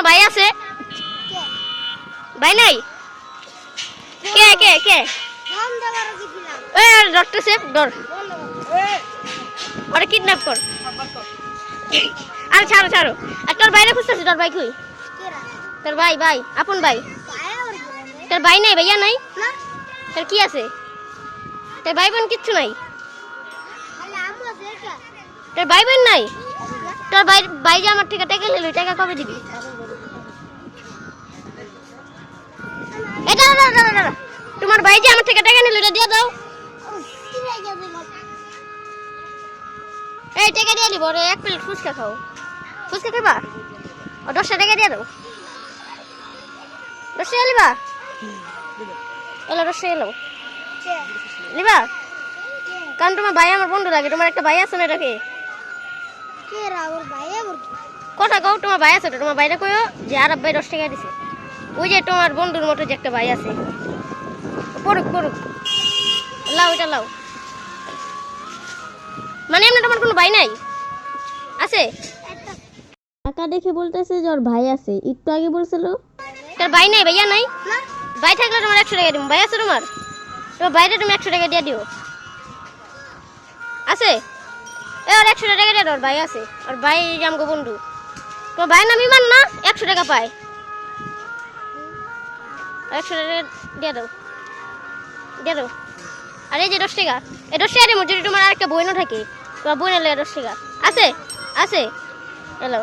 কোনো ভাই আছে? ভাই নাই? কে কে কে? ডক্টর ডর কিডন্যাপ কর। ছাড়ো ছাড়ো। তোর বাইরে খুঁজতেছি, তোর ভাই তোর ভাই ভাই, আপন ভাই। তোর ভাই নাই, ভাইয়া নাই? তোর কি আছে? তোর ভাই বোন কিচ্ছু নাই? তোর ভাই বোন নাই? তোর ভাই ভাই যে আমার থেকে টাকা নিল টাকা কবে দিবি? তোমার ভাই যে আমার থেকে টাকা নিল এটা দিয়ে দাও। এই টাকা দিয়ে দিব এক প্লেট ফুচকা খাও। ফুচকা খাবা ও দশটা টাকা দিয়ে দাও। দশটা লিবা এলো দশটা এলো। লিবা কারণ তোমার ভাই আমার বন্ধু লাগে তোমার একটা ভাই আছে না এটাকে কথা কও তোমার ভাই আছে তোমার ভাইরা কইও যে আর ভাই দশ টাকা দিছে। ওই যে তোমার বন্ধুর মতো যে একটা ভাই আছে। পড়ুক পড়ুক। লাও এটা লাও। মানে এমনি তোমার কোনো ভাই নাই? আছে? টাকা দেখে বলতেছে যে ওর ভাই আছে। একটু আগে বলছিল। তোর ভাই নাই ভাইয়া নাই? ভাই থাকলে তোমার একশো টাকা দিব। ভাই আছে তোমার? তোমার বাইরে তুমি একশো টাকা দিয়ে দিও। আছে? এ ওর একশো টাকা দিয়ে ওর ভাই আছে। ওর ভাই আমগো বন্ধু। তোমার ভাই নাম ইমান না? একশো টাকা পায়। একশো টাকা দিয়ে দাও। দিয়ে দাও। আর যে দশ টাকা এই দশ টাকা দিব যদি তোমার আরেকটা বইনও থাকে তোমার বইন এলে দশ টাকা। আছে? আছে? এলো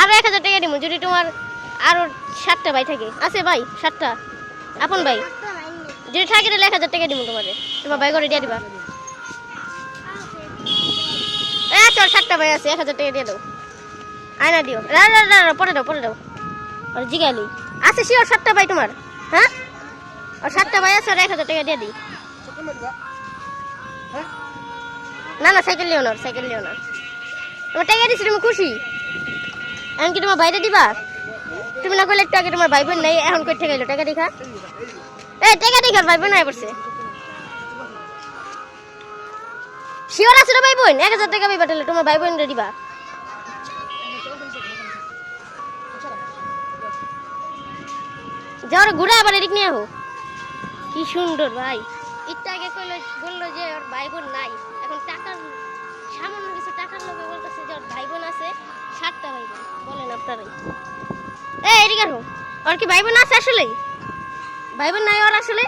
আরও এক হাজার টাকা দিব যদি তোমার আরও সাতটা ভাই থাকে। আছে ভাই সাতটা? আপন ভাই? যদি থাকে তাহলে এক হাজার টাকা দিব তোমার তোমার ভাই করে দিয়ে দিবা। এ চল সাতটা ভাই আছে এক হাজার টাকা দিয়ে দাও। আয়না দিও। রা রা রা, পরে দাও পরে দাও। আর জিগালি আছে শিওর সাতটা ভাই তোমার। হ্যাঁ? আর সাতটা ভাই আছে এক হাজার টাকা দিয়ে দিই। না না, সাইকেল লিও না, সাইকেল লিও না। তোমার টাকা দিছি খুশি? এখন কি তোমার দিবা? তুমি না করলে একটু আগে তোমার ভাই বোন নেই, এখন কই ঠেকাইলো টাকা দেখা? এই, টাকা দেখা ভাই বোন আয় পড়ছে। শিওর আছে রে ভাই বোন এক হাজার টাকা পাইবা তাহলে, তোমার ভাই বোন দিবা। যাওয়ার ঘুরে আবার এদিক নিয়ে আহো। কি সুন্দর ভাই। একটু আগে কইলো, বলল যে ওর ভাই বোন নাই। এখন টাকার, সামান্য কিছু টাকার লোভে বলতেছে যে ওর ভাই বোন আছে, সাতটা ভাই বোন বলেন আপনারাই। এই, এদিকে আসো ওর কি ভাই বোন আছে আসলে? ভাই বোন নাই ওর আসলে?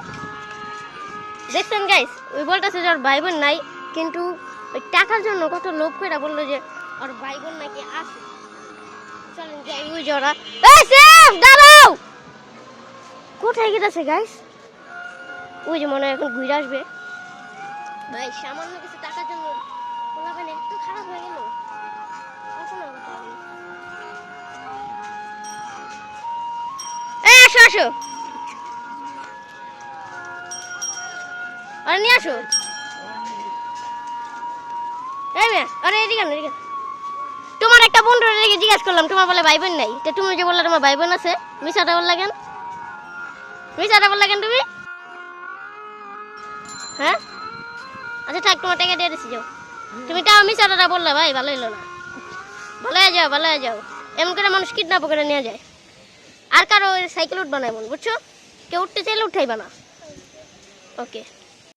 দেখছেন গাইস ওই বলতেছে যে ওর ভাই বোন নাই, কিন্তু ওই টাকার জন্য কত লোভ করে বলল যে ওর ভাই বোন নাকি আছে। চলেন যাই, ওই ওরা। এই, সেফ, দাঁড়াও! কোথায় গেছে গাইস ওই যে মনে হয় এখন ঘুরে আসবে। ভাই, সামান্য কিছু টাকার জন্য পোলাপান এত খারাপ হয়ে গেল। আসো আসো আরে, নিয়ে আসো। আরে, এদিকে এদিকে তোমার একটা বন্ধু জিজ্ঞাসা করলাম, তোমার বলে ভাই বোন নাই। তো তুমি যে বললে তোমার ভাই বোন আছে মিশাটা বললা কেন? মিশাটা বললে কেন তুমি? হ্যাঁ? আচ্ছা থাক, তোমার টাকা দিয়ে দিছি, যাও। তুমি তাও মিশাটা বললা, ভাই, ভালো হইল না। ভালো হয়ে যাও, ভালো হয়ে যাও। এমন করে মানুষ কিডন্যাপ করে নিয়ে যায়। আর কারও সাইকেল উঠবা না এমন, বুঝছ? কেউ উঠতে চাইলে উঠাইবা না। ওকে।